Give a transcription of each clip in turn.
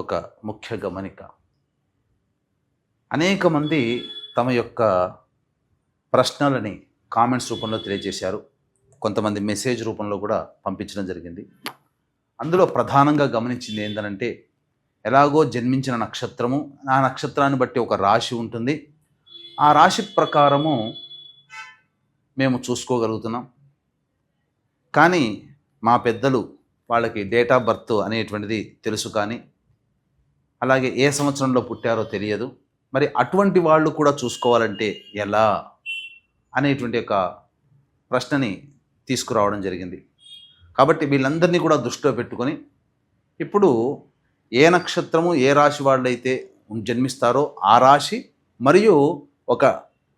ఒక ముఖ్య గమనిక. అనేక మంది తమ యొక్క ప్రశ్నలని కామెంట్స్ రూపంలో తెలియజేశారు. కొంతమంది మెసేజ్ రూపంలో కూడా పంపించడం జరిగింది. అందులో ప్రధానంగా గమనించింది ఏంటంటే ఎలాగో జన్మించిన నక్షత్రము ఆ నక్షత్రాన్ని బట్టి ఒక రాశి ఉంటుంది. ఆ రాశి ప్రకారము మేము చూసుకోగలుగుతున్నాం. కానీ మా పెద్దలు వాళ్ళకి డేట్ ఆఫ్ బర్త్ అనేటువంటిది తెలుసు కానీ అలాగే ఏ సంవత్సరంలో పుట్టారో తెలియదు. మరి అటువంటి వాళ్ళు కూడా చూసుకోవాలంటే ఎలా? అనేటువంటి ఒక ప్రశ్నని తీసుకురావడం జరిగింది. కాబట్టి వీళ్ళందరినీ కూడా దృష్టిలో పెట్టుకొని ఇప్పుడు ఏ నక్షత్రము ఏ రాశి వాళ్ళైతే జన్మిస్తారో ఆ రాశి మరియు ఒక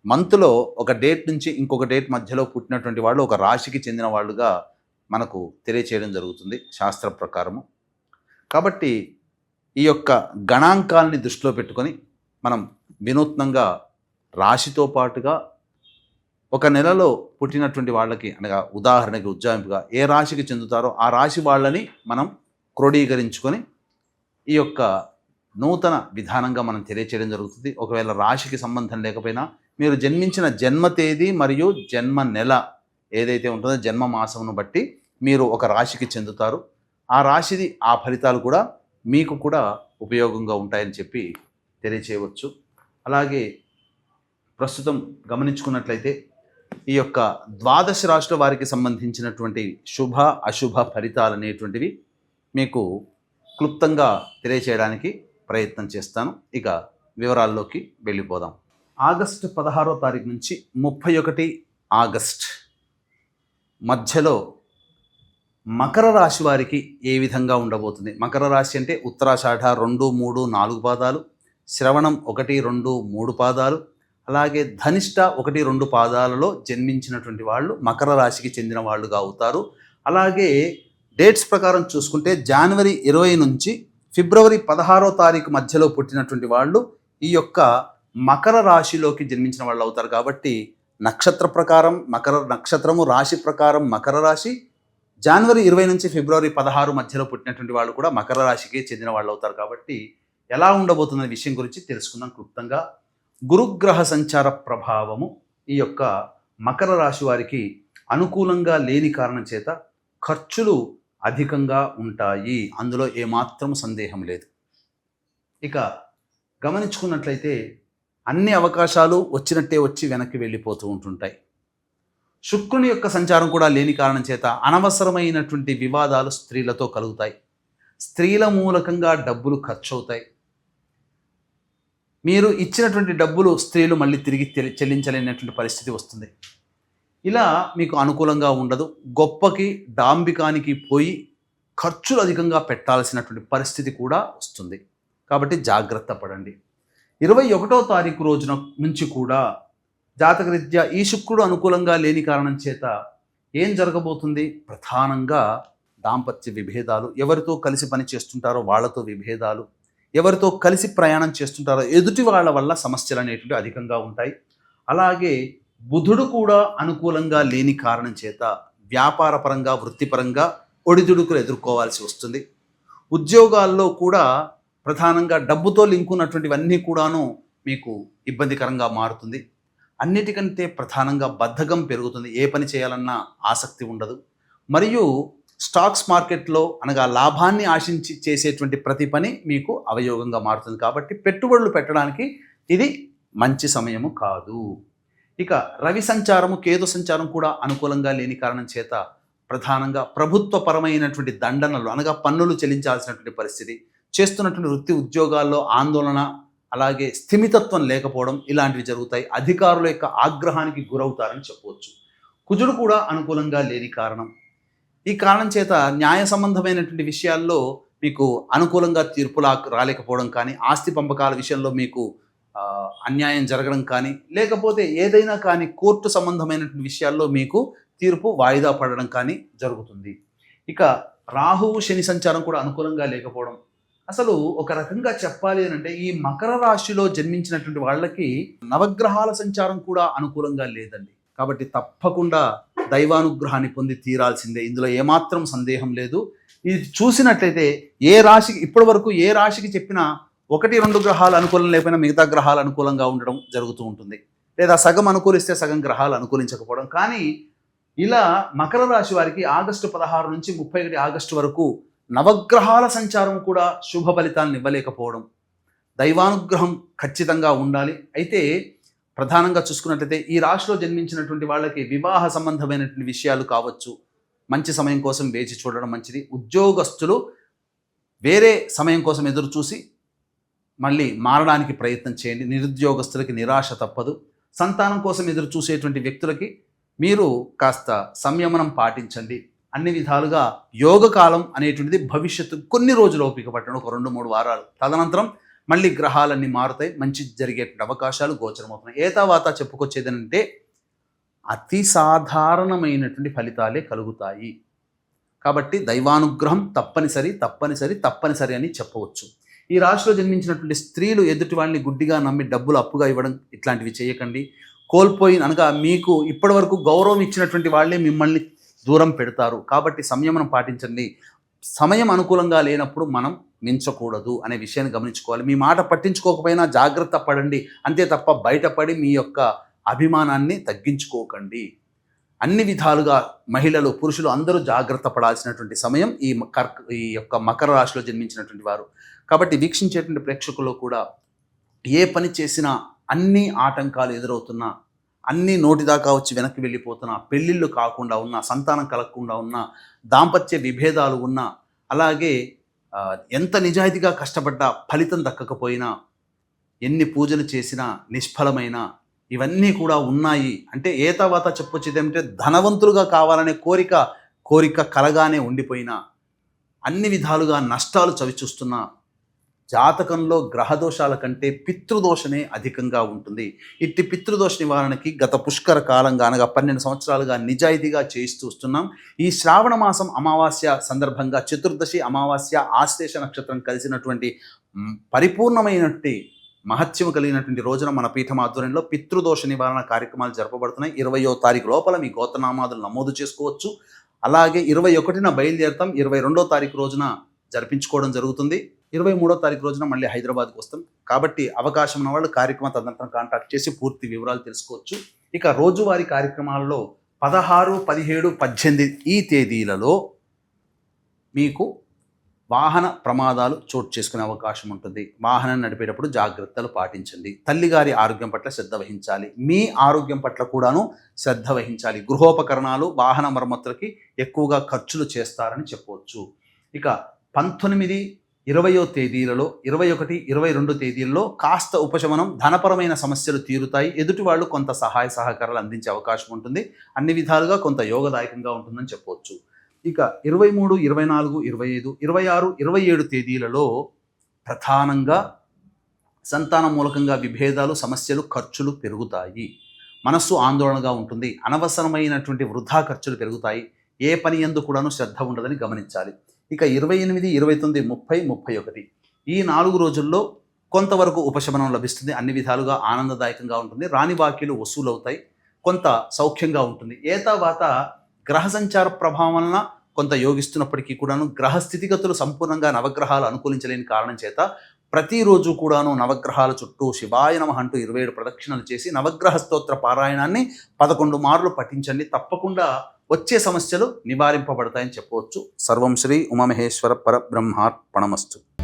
మంత్లో ఒక డేట్ నుంచి ఇంకొక డేట్ మధ్యలో పుట్టినటువంటి వాళ్ళు ఒక రాశికి చెందిన వాళ్ళుగా మనకు తెలియచేయడం జరుగుతుంది శాస్త్ర ప్రకారము. కాబట్టి ఈ యొక్క గణాంకాల్ని దృష్టిలో పెట్టుకొని మనం వినూత్నంగా రాశితో పాటుగా ఒక నెలలో పుట్టినటువంటి వాళ్ళకి అనగా ఉదాహరణకి ఉజ్జాయింపుగా ఏ రాశికి చెందుతారో ఆ రాశి వాళ్ళని మనం క్రోడీకరించుకొని ఈ యొక్క నూతన విధానంగా మనం తెలియచేయడం జరుగుతుంది. ఒకవేళ రాశికి సంబంధం లేకపోయినా మీరు జన్మించిన జన్మ తేదీ మరియు జన్మ నెల ఏదైతే ఉంటుందో జన్మ మాసమును బట్టి మీరు ఒక రాశికి చెందుతారు. ఆ రాశిది ఆ ఫలితాలు కూడా మీకు కూడా ఉపయోగంగా ఉంటాయని చెప్పి తెలియచేయవచ్చు. అలాగే ప్రస్తుతం గమనించుకున్నట్లయితే ఈ యొక్క ద్వాదశ రాష్ట్ర వారికి సంబంధించినటువంటి శుభ అశుభ ఫలితాలు అనేటువంటివి మీకు క్లుప్తంగా తెలియచేయడానికి ప్రయత్నం చేస్తాను. ఇక వివరాల్లోకి వెళ్ళిపోదాం. ఆగస్టు పదహారో తారీఖు నుంచి ముప్పై ఒకటి ఆగస్ట్ మధ్యలో మకర రాశి వారికి ఏ విధంగా ఉండబోతుంది? మకర రాశి అంటే ఉత్తరాషాఢ రెండు మూడు నాలుగు పాదాలు శ్రవణం ఒకటి రెండు మూడు పాదాలు అలాగే ధనిష్ట ఒకటి రెండు పాదాలలో జన్మించినటువంటి వాళ్ళు మకర రాశికి చెందిన వాళ్ళుగా అవుతారు. అలాగే డేట్స్ ప్రకారం చూసుకుంటే జనవరి ఇరవై నుంచి ఫిబ్రవరి పదహారో తారీఖు మధ్యలో పుట్టినటువంటి వాళ్ళు ఈ యొక్క మకర రాశిలోకి జన్మించిన వాళ్ళు అవుతారు. కాబట్టి నక్షత్ర ప్రకారం మకర నక్షత్రము రాశి ప్రకారం మకర రాశి జనవరి ఇరవై నుంచి ఫిబ్రవరి పదహారు మధ్యలో పుట్టినటువంటి వాళ్ళు కూడా మకర రాశికి చెందిన వాళ్ళు అవుతారు కాబట్టి ఎలా ఉండబోతున్న విషయం గురించి తెలుసుకుందాం క్లుప్తంగా. గురుగ్రహ సంచార ప్రభావము ఈ యొక్క మకర రాశి వారికి అనుకూలంగా లేని కారణం చేత ఖర్చులు అధికంగా ఉంటాయి. అందులో ఏమాత్రం సందేహం లేదు. ఇక గమనించుకున్నట్లయితే అన్ని అవకాశాలు వచ్చినట్టే వచ్చి వెనక్కి వెళ్ళిపోతూ ఉంటుంటాయి. శుక్రుని యొక్క సంచారం కూడా లేని కారణం చేత అనవసరమైనటువంటి వివాదాలు స్త్రీలతో కలుగుతాయి. స్త్రీల మూలకంగా డబ్బులు ఖర్చు అవుతాయి మీరు ఇచ్చినటువంటి డబ్బులు స్త్రీలు మళ్ళీ తిరిగి తెలి- చెల్లించలేనటువంటి పరిస్థితి వస్తుంది. ఇలా మీకు అనుకూలంగా ఉండదు. గొప్పకి డాంబికానికి పోయి ఖర్చులు అధికంగా పెట్టాల్సినటువంటి పరిస్థితి కూడా వస్తుంది. కాబట్టి జాగ్రత్త పడండి. ఇరవై ఒకటో తారీఖు రోజున నుంచి కూడా జాతకరీత్యా ఈ శుక్రుడు అనుకూలంగా లేని కారణం చేత ఏం జరగబోతుంది? ప్రధానంగా దాంపత్య విభేదాలు. ఎవరితో కలిసి పని చేస్తుంటారో వాళ్ళతో విభేదాలు. ఎవరితో కలిసి ప్రయాణం చేస్తుంటారో ఎదుటి వాళ్ళ వల్ల సమస్యలు అనేటివి అధికంగా ఉంటాయి. అలాగే బుధుడు కూడా అనుకూలంగా లేని కారణం చేత వ్యాపారపరంగా వృత్తిపరంగా ఒడిదుడుకులు ఎదుర్కోవాల్సి వస్తుంది. ఉద్యోగాల్లో కూడా ప్రధానంగా డబ్బుతో లింక్ ఉన్నటువంటివన్నీ కూడాను మీకు ఇబ్బందికరంగా మారుతుంది. అన్నిటికంటే ప్రధానంగా బద్ధకం పెరుగుతుంది. ఏ పని చేయాలన్నా ఆసక్తి ఉండదు. మరియు స్టాక్స్ మార్కెట్లో అనగా లాభాన్ని ఆశించి చేసేటువంటి ప్రతి పని మీకు అవయోగంగా మారుతుంది. కాబట్టి పెట్టుబడులు పెట్టడానికి ఇది మంచి సమయము కాదు. ఇక రవి సంచారము కేతు సంచారం కూడా అనుకూలంగా లేని కారణం చేత ప్రధానంగా ప్రభుత్వపరమైనటువంటి దండనలు అనగా పన్నులు చెల్లించాల్సినటువంటి పరిస్థితి చేస్తున్నటువంటి వృత్తి ఉద్యోగాల్లో ఆందోళన అలాగే స్థిమితత్వం లేకపోవడం ఇలాంటివి జరుగుతాయి. అధికారుల యొక్క ఆగ్రహానికి గురవుతారని చెప్పవచ్చు కుజుడు కూడా అనుకూలంగా లేని కారణం. ఈ కారణం చేత న్యాయ సంబంధమైనటువంటి విషయాల్లో మీకు అనుకూలంగా తీర్పులా రాలేకపోవడం కానీ ఆస్తి పంపకాల విషయంలో మీకు అన్యాయం జరగడం కానీ లేకపోతే ఏదైనా కానీ కోర్టు సంబంధమైనటువంటి విషయాల్లో మీకు తీర్పు వాయిదా పడడం కానీ జరుగుతుంది. ఇక రాహువు శని సంచారం కూడా అనుకూలంగా లేకపోవడం అసలు ఒక రకంగా చెప్పాలి అని అంటే ఈ మకర రాశిలో జన్మించినటువంటి వాళ్ళకి నవగ్రహాల సంచారం కూడా అనుకూలంగా లేదండి. కాబట్టి తప్పకుండా దైవానుగ్రహాన్ని పొంది తీరాల్సిందే. ఇందులో ఏమాత్రం సందేహం లేదు. ఇది చూసినట్లయితే ఏ రాశికి ఇప్పటి వరకు ఏ రాశికి చెప్పినా ఒకటి రెండు గ్రహాలు అనుకూలం లేకపోయినా మిగతా గ్రహాలు అనుకూలంగా ఉండడం జరుగుతూ ఉంటుంది. లేదా సగం అనుకూలిస్తే సగం గ్రహాలు అనుకూలించకపోవడం. కానీ ఇలా మకర రాశి వారికి ఆగస్టు పదహారు నుంచి ముప్పై ఒకటి ఆగస్టు వరకు నవగ్రహాల సంచారం కూడా శుభ ఫలితాలను ఇవ్వలేకపోవడం దైవానుగ్రహం ఖచ్చితంగా ఉండాలి. అయితే ప్రధానంగా చూసుకున్నట్లయితే ఈ రాశిలో జన్మించినటువంటి వాళ్ళకి వివాహ సంబంధమైనటువంటి విషయాలు కావచ్చు. మంచి సమయం కోసం వేచి చూడడం మంచిది. ఉద్యోగస్తులు వేరే సమయం కోసం ఎదురు చూసి మళ్ళీ మారడానికి ప్రయత్నం చేయండి. నిరుద్యోగస్తులకి నిరాశ తప్పదు. సంతానం కోసం ఎదురు చూసేటువంటి వ్యక్తులకి మీరు కాస్త సంయమనం పాటించండి. అన్ని విధాలుగా యోగకాలం అనేటువంటిది భవిష్యత్తు కొన్ని రోజులు ఓపిక పట్టడం ఒక రెండు మూడు వారాలు. తదనంతరం మళ్ళీ గ్రహాలన్నీ మారుతాయి. మంచి జరిగేటువంటి అవకాశాలు గోచరమవుతున్నాయి. ఏతావాత తర్వాత చెప్పుకొచ్చేది అంటే అతి సాధారణమైనటువంటి ఫలితాలే కలుగుతాయి. కాబట్టి దైవానుగ్రహం తప్పనిసరి తప్పనిసరి తప్పనిసరి అని చెప్పవచ్చు. ఈ రాశిలో జన్మించినటువంటి స్త్రీలు ఎదుటి వాళ్ళని గుడ్డిగా నమ్మి డబ్బులు అప్పుగా ఇవ్వడం ఇట్లాంటివి చేయకండి. కోల్పోయిన అనగా మీకు ఇప్పటివరకు గౌరవం ఇచ్చినటువంటి వాళ్ళే మిమ్మల్ని దూరం పెడతారు. కాబట్టి సంయమనం పాటించండి. సమయం అనుకూలంగా లేనప్పుడు మనం మించకూడదు అనే విషయాన్ని గమనించుకోవాలి. మీ మాట పట్టించుకోకపోయినా జాగ్రత్త పడండి. అంతే తప్ప బయటపడి మీ యొక్క అభిమానాన్ని తగ్గించుకోకండి. అన్ని విధాలుగా మహిళలు పురుషులు అందరూ జాగ్రత్త పడాల్సినటువంటి సమయం ఈ కర్క ఈ యొక్క మకర రాశిలో జన్మించినటువంటి వారు. కాబట్టి వీక్షించేటువంటి ప్రేక్షకులు కూడా ఏ పని చేసినా అన్ని ఆటంకాలు ఎదురవుతున్నా అన్నీ నోటి దాకా వచ్చి వెనక్కి వెళ్ళిపోతున్నా పెళ్ళిళ్ళు కాకుండా ఉన్నా సంతానం కలగకుండా ఉన్న దాంపత్య విభేదాలు ఉన్నా అలాగే ఎంత నిజాయితీగా కష్టపడ్డా ఫలితం దక్కకపోయినా ఎన్ని పూజలు చేసినా నిష్ఫలమైన ఇవన్నీ కూడా ఉన్నాయి. అంటే ఏ తర్వాత చెప్పొచ్చేది ఏమంటే ధనవంతులుగా కావాలనే కోరిక కోరిక కలగానే ఉండిపోయినా అన్ని విధాలుగా నష్టాలు చవిచూస్తున్నా జాతకంలో గ్రహదోషాల కంటే పితృదోషమే అధికంగా ఉంటుంది. ఇట్టి పితృదోష నివారణకి గత పుష్కర కాలంగా అనగా పన్నెండు సంవత్సరాలుగా నిజాయితీగా చేయిస్తూ వస్తున్నాం. ఈ శ్రావణ మాసం అమావాస్య సందర్భంగా చతుర్దశి అమావాస్య ఆశ్లేష నక్షత్రం కలిసినటువంటి పరిపూర్ణమైనటువంటి మహత్యము కలిగినటువంటి రోజున మన పీఠం ఆధ్వర్యంలో పితృదోష నివారణ కార్యక్రమాలు జరపబడుతున్నాయి. ఇరవయో తారీఖు లోపల మీ గోతనామాదులు నమోదు చేసుకోవచ్చు. అలాగే ఇరవై ఒకటిన బయలుదేరుతాం. ఇరవై రెండో తారీఖు రోజున జరిపించుకోవడం జరుగుతుంది. ఇరవై మూడో తారీఖు రోజున మళ్ళీ హైదరాబాద్కి వస్తాం. కాబట్టి అవకాశం ఉన్న వాళ్ళు కార్యక్రమ తదనంతరం కాంటాక్ట్ చేసి పూర్తి వివరాలు తెలుసుకోవచ్చు. ఇక రోజువారీ కార్యక్రమాల్లో పదహారు పదిహేడు పద్దెనిమిది ఈ తేదీలలో మీకు వాహన ప్రమాదాలు చోటు చేసుకునే అవకాశం ఉంటుంది. వాహనం నడిపేటప్పుడు జాగ్రత్తలు పాటించండి. తల్లిగారి ఆరోగ్యం పట్ల శ్రద్ధ వహించాలి. మీ ఆరోగ్యం పట్ల కూడాను శ్రద్ధ వహించాలి. గృహోపకరణాలు వాహన మరమ్మతులకి ఎక్కువగా ఖర్చులు చేస్తారని చెప్పవచ్చు. ఇక పంతొమ్మిది ఇరవయో తేదీలలో ఇరవై ఒకటి ఇరవై రెండు తేదీల్లో కాస్త ఉపశమనం ధనపరమైన సమస్యలు తీరుతాయి. ఎదుటి వాళ్ళు కొంత సహాయ సహకారాలు అందించే అవకాశం ఉంటుంది. అన్ని విధాలుగా కొంత యోగదాయకంగా ఉంటుందని చెప్పవచ్చు ఇక ఇరవై మూడు ఇరవై నాలుగు ఇరవై ఐదు ఇరవై ఆరు ఇరవై ఏడు తేదీలలో ప్రధానంగా సంతాన మూలకంగా విభేదాలు సమస్యలు ఖర్చులు పెరుగుతాయి. మనస్సు ఆందోళనగా ఉంటుంది. అనవసరమైనటువంటి వృధా ఖర్చులు పెరుగుతాయి. ఏ పని ఎందు కూడాను శ్రద్ధ ఉండదని గమనించాలి. ఇక ఇరవై ఎనిమిది ఇరవై తొమ్మిది ముప్పై ముప్పై ఒకటి. ఈ నాలుగు రోజుల్లో కొంతవరకు ఉపశమనం లభిస్తుంది. అన్ని విధాలుగా ఆనందదాయకంగా ఉంటుంది. రాణి బాకీలు వసూలవుతాయి. కొంత సౌఖ్యంగా ఉంటుంది. ఏ గ్రహ సంచార ప్రభావం వలన కొంత యోగిస్తున్నప్పటికీ కూడాను గ్రహ స్థితిగతులు సంపూర్ణంగా నవగ్రహాలు అనుకూలించలేని కారణం చేత ప్రతిరోజు కూడాను నవగ్రహాల చుట్టూ శివాయ నమ అంటూ ఇరవై ఏడు ప్రదక్షిణలు చేసి నవగ్రహ స్తోత్ర పారాయణాన్ని పదకొండు మార్లు పఠించండి. తప్పకుండా వచ్చే సమస్యలు నివారింపబడతాయని చెప్పవచ్చు. సర్వం శ్రీ ఉమామహేశ్వర పరబ్రహ్మార్పణమస్తు.